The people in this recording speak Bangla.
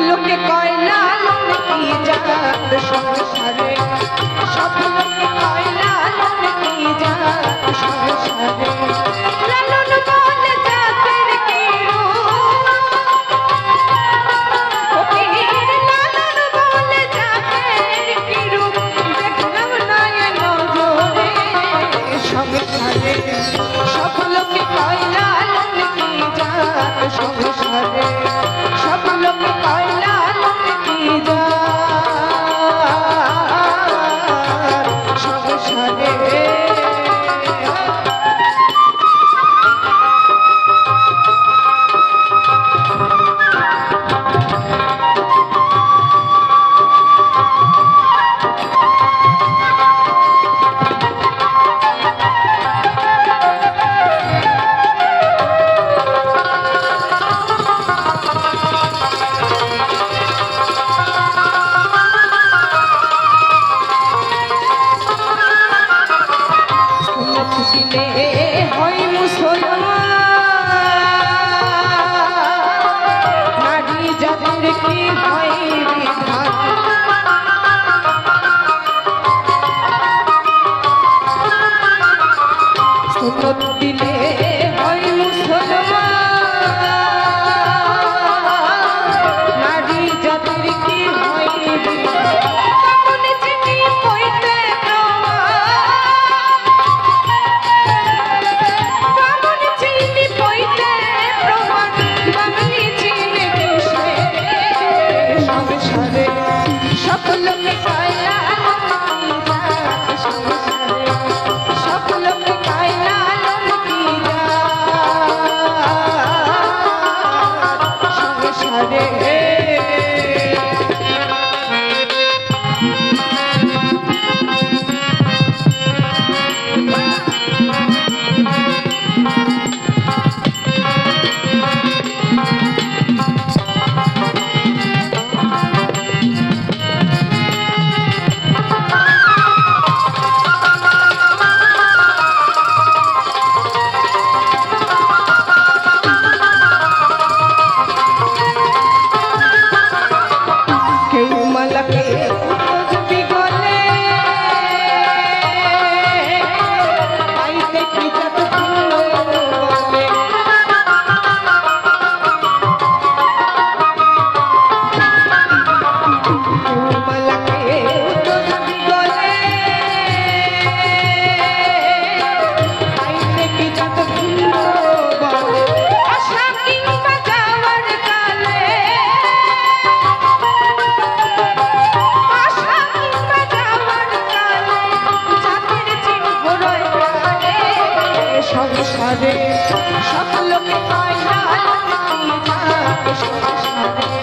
লোকে কয়লা লোকে জাত সংসারে সব Oímos, oímos. সংসারে সকলকে পায় না সংসারে